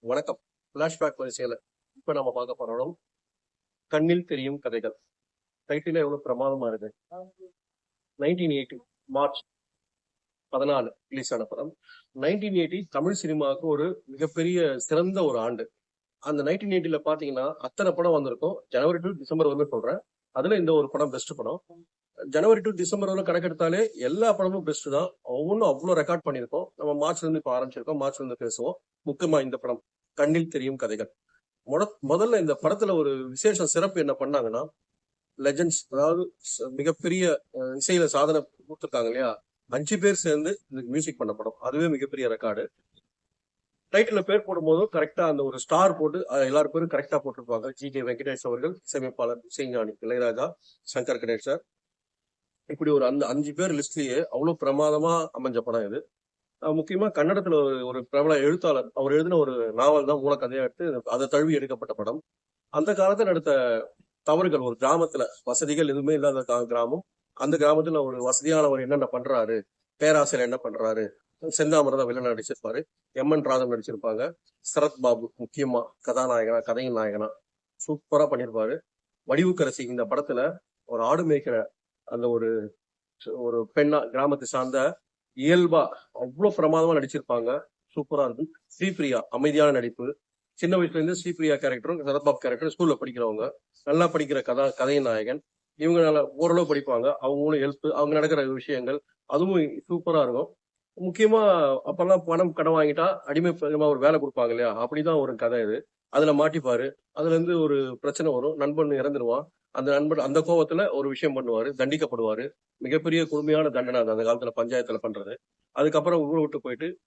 வணக்கம். ஃப்ளாஷ்பேக் வரிசையில இப்ப நம்ம பார்க்க போகிறோம் கண்ணில் தெரியும் கதைகள். டைட்டில் எவ்வளவு பிரமாதமா இருக்கு. நைன்டீன் எயிட்டி மார்ச் பதினாலு ரிலீஸ் ஆன படம். நைன்டீன் எயிட்டி தமிழ் சினிமாவுக்கு ஒரு மிகப்பெரிய சிறந்த ஒரு ஆண்டு. அந்த நைன்டீன் எயிட்டில பாத்தீங்கன்னா அத்தனை படம் வந்திருக்கும். ஜனவரி டு டிசம்பர் வந்து சொல்றேன். அதுல இந்த ஒரு படம் பெஸ்ட் படம். ஜனவரி டு டிசம்பர் வரை கணக்கெடுத்தாலே எல்லா படமும் பெஸ்ட் தான். ஒவ்வொன்றும் அவ்வளோ ரெக்கார்ட் பண்ணியிருக்கோம். நம்ம மார்ச்ல இருந்து இப்போ ஆரம்பிச்சிருக்கோம். மார்ச்ல இருந்து பேசுவோம். முக்கியமா இந்த படம் கண்ணில் தெரியும் கதைகள். முத- முதல்ல இந்த படத்துல ஒரு விசேஷ சிறப்பு என்ன பண்ணாங்கன்னா லெஜண்ட்ஸ் அதாவது மிகப்பெரிய இசையில சாதனை கொடுத்துருக்காங்க இல்லையா? அஞ்சு பேர் சேர்ந்து இதுக்கு மியூசிக் பண்ண படம். அதுவே மிகப்பெரிய ரெக்கார்டு டைட்டில் பேர் போடும்போதும் கரெக்டாக அந்த ஒரு ஸ்டார் போட்டு எல்லாரும் பேரும் கரெக்டாக போட்டிருப்பாங்க. ஜி கே வெங்கடேஷ் அவர்கள் இசையமைப்பாளர் இசைஞானி இளையராஜா சங்கர் கணேஷ் சார். இப்படி ஒரு அந்த அஞ்சு பேர் லிஸ்ட்லயே அவ்வளவு பிரமாதமா அமைஞ்ச படம் இது. முக்கியமா கன்னடத்துல ஒரு ஒரு பிரபல எழுத்தாளர் அவர் எழுதின ஒரு நாவல் தான் மூலக்கதையா எடுத்து அதை தழுவி எடுக்கப்பட்ட படம். அந்த காலத்துல நடத்த தவறுகள் ஒரு கிராமத்துல வசதிகள் எதுவுமே இல்லாத கா- கிராமம். அந்த கிராமத்துல ஒரு வசதியானவர் என்னென்ன பண்றாரு? பேராசிரியர் என்ன பண்றாரு? செந்தாமரதா வில்லன் நடிச்சிருப்பாரு. எம் என் ராதம் நடிச்சிருப்பாங்க. சரத் பாபு முக்கியமா கதாநாயகனா கதையின் நாயகனா. சூப்பரா பண்ணியிருப்பாரு வடிவுக்கரசி இந்த படத்துல ஒரு ஆடு மேய்க்கிற அந்த ஒரு ஒரு பெண்ணா கிராமத்தை சார்ந்த இயல்பா அவ்வளவு பிரமாதமா நடிச்சிருப்பாங்க. சூப்பரா இருக்கும். ஸ்ரீபிரியா அமைதியான நடிப்பு. சின்ன வயசுல இருந்து ஸ்ரீபிரியா கேரக்டரும் சரத்பாப் கேரக்டரும் ஸ்கூல்ல படிக்கிறவங்க. நல்லா படிக்கிற கதா கதை நாயகன் இவங்க நல்லா ஓரளவு படிப்பாங்க. அவங்களும் ஹெல்ப் அவங்க நடக்கிற விஷயங்கள் அதுவும் சூப்பரா இருக்கும். முக்கியமா அப்பெல்லாம் பணம் கடன் வாங்கிட்டா அடிமை பெருமா ஒரு வேலை கொடுப்பாங்க இல்லையா? அப்படிதான் ஒரு கதை இது. அதுல மாட்டிப்பாரு. அதுல இருந்து ஒரு பிரச்சனை வரும். நண்பன் இறந்துருவான். அந்த நண்பன் அந்த கோபத்துல ஒரு விஷயம் பண்ணுவாரு தண்டிக்கப்படுவாரு. மிகப்பெரிய கொடுமையான தண்டனை அது அந்த காலத்துல பஞ்சாயத்துல பண்றது. அதுக்கப்புறம் ஊரை விட்டு போயிட்டு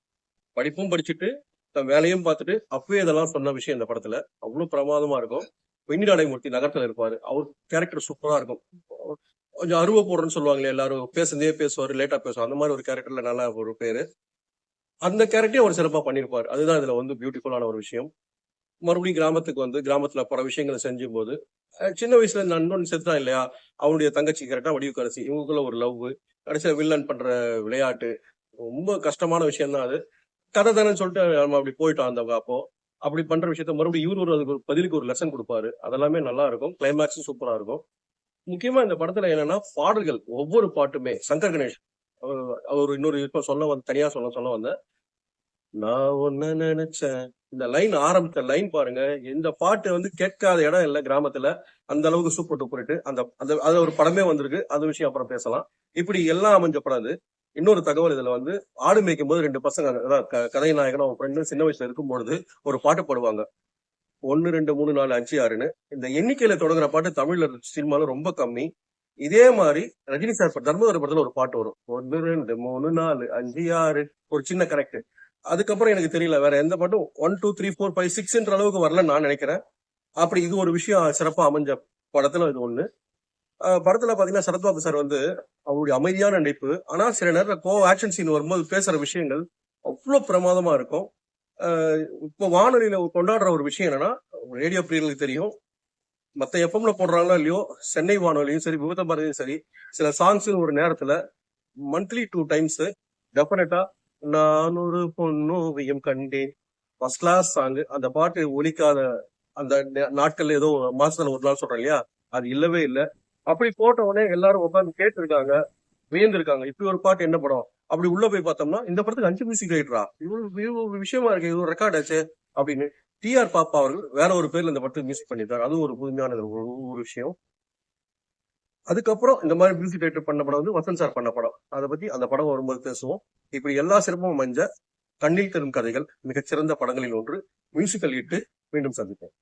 படிப்பும் படிச்சுட்டு தன் வேலையும் பார்த்துட்டு அப்பவே இதெல்லாம் சொன்ன விஷயம் இந்த படத்துல. அவ்வளவு பிரமாதமா இருக்கும். வெண்ணிடாடைமூர்த்தி நகரத்துல இருப்பாரு. அவர் கேரக்டர் சூப்பரா இருக்கும். கொஞ்சம் அருவ போடுறேன்னு சொல்லுவாங்களே எல்லாரும் பேசுனதே பேசுவாரு லேட்டா பேசுவார். அந்த மாதிரி ஒரு கேரக்டர்ல நல்லா ஒரு பேரு. அந்த கேரக்டரையும் அவர் சிறப்பா பண்ணியிருப்பார். அதுதான் இதுல வந்து பியூட்டிஃபுல்லான ஒரு விஷயம். மறுபடியும் கிராமத்துக்கு வந்து கிராமத்துல பல விஷயங்களை செஞ்சும் போது சின்ன வயசுல இந்த நண்பன் செத்தான் இல்லையா? அவனுடைய தங்கச்சி கரெக்டா வடிவுக்கரசி இவங்களுக்குள்ள ஒரு லவ் கடைசியில வில்லன் பண்ற விளையாட்டு ரொம்ப கஷ்டமான விஷயம் தான் அது. கதை தானே சொல்லிட்டு நம்ம அப்படி போயிட்டோம் அந்த அப்போ. அப்படி பண்ற விஷயத்த மறுபடியும் இவரு ஒரு அதுக்கு பதிலுக்கு ஒரு லெசன் கொடுப்பாரு. அதெல்லாமே நல்லா இருக்கும் கிளைமேக்ஸும் சூப்பரா இருக்கும். முக்கியமா இந்த படத்துல என்னன்னா பாடல்கள் ஒவ்வொரு பாட்டுமே சங்கர் கணேஷ் அவர் அவர் இன்னொரு இப்ப சொல்ல வந்து தனியா சொல்ல சொல்ல வந்தேன் நான் ஒன்ன நினைச்சேன் இந்த லைன் ஆரம்பித்த லைன் பாருங்க. இந்த பாட்டு வந்து கேட்காத இடம் இல்லை கிராமத்துல. அந்த அளவுக்கு சூப்பர் டூப்பர்ட்டு அந்த அந்த அதுல ஒரு படமே வந்திருக்கு. அது விஷயம் அப்புறம் பேசலாம். இப்படி எல்லாம் அமைஞ்ச படம் அது. இன்னொரு தகவல் இதுல வந்து ஆடு மேய்க்கும் போது ரெண்டு பசங்க அதான் க- அவன் ஃப்ரெண்டும் சின்ன வயசுல இருக்கும் பொழுது ஒரு பாட்டு பாடுவாங்க. ஒன்னு ரெண்டு மூணு நாலு அஞ்சு ஆறுன்னு. இந்த எண்ணிக்கையில தொடங்குற பாட்டு தமிழ்ல சினிமால ரொம்ப கம்மி. இதே மாதிரி ரஜினி சார் தர்மபுரி படத்துல ஒரு பாட்டு வரும். ஒன்னு ரெண்டு மூணு நாலு அஞ்சு ஆறு. ஒரு சின்ன கரெக்ட் அதுக்கப்புறம் எனக்கு தெரியல வேற எந்த பாட்டும் one two three four five சிக்ஸ்ன்ற அளவுக்கு வரலன்னு நான் நினைக்கிறேன். அப்படி இது ஒரு விஷயம் சிறப்பாக அமைஞ்ச படத்துல இது ஒண்ணு. படத்துல பாத்தீங்கன்னா சரத்பாபு சார் வந்து அவருடைய அமைதியான நடிப்பு ஆனா சில நேரம் கோ ஆக்ஷன் சீன் வரும்போது பேசுற விஷயங்கள் அவ்வளவு பிரமாதமா இருக்கும். இப்போ வானொலியில கொண்டாடுற ஒரு விஷயம் என்னன்னா ரேடியோ பிரியர்களுக்கு தெரியும். மத்த எஃப்எம்ல போடுறாங்களோ இல்லையோ சென்னை வானொலியும் சரி விபத்த பாரதியும் சரி சில சாங்ஸ் ஒரு நேரத்துல மந்த்லி டூ டைம்ஸ் டெஃபினட்டா நான் ஒரு பொன்னோவியம் கண்டேன். ஃபர்ஸ்ட் கிளாஸ் சாங் அந்த பாட்டு ஒலிக்காத அந்த நாட்கள் ஏதோ மாசத்துல ஒரு நாள் சொல்றேன் இல்லையா? அது இல்லவே இல்லை. அப்படி போட்ட உடனே எல்லாரும் உட்காந்து கேட்டிருக்காங்க வியந்திருக்காங்க. இப்படி ஒரு பாட்டு என்ன படம்? அப்படி உள்ள போய் பார்த்தோம்னா இந்த படத்துக்கு அஞ்சு மியூசிக் ரைட்டரா? இவ்வளவு விஷயமா இருக்கு இது ஒரு ரெக்கார்ட் ஆச்சு அப்படின்னு டிஆர் பாப்பா அவர்கள் வேற ஒரு பேர்ல இந்த படத்துக்கு மியூசிக் பண்ணியிருக்காரு அதுவும் ஒரு புதுமையான ஒரு ஒரு விஷயம். அதுக்கப்புறம் இந்த மாதிரி மியூசிக் ரைட்டர் பண்ண படம் வந்து வசந்த் சார் பண்ண படம். அதை பத்தி அந்த படம் வரும்போது பேசுவோம். இப்படி எல்லா சிறப்பும் அமைஞ்ச கண்ணில் தரும் கதைகள் மிகச்சிறந்த படங்களில் ஒன்று. மியூசிக்கல் இட்டு மீண்டும் சந்திப்பேன்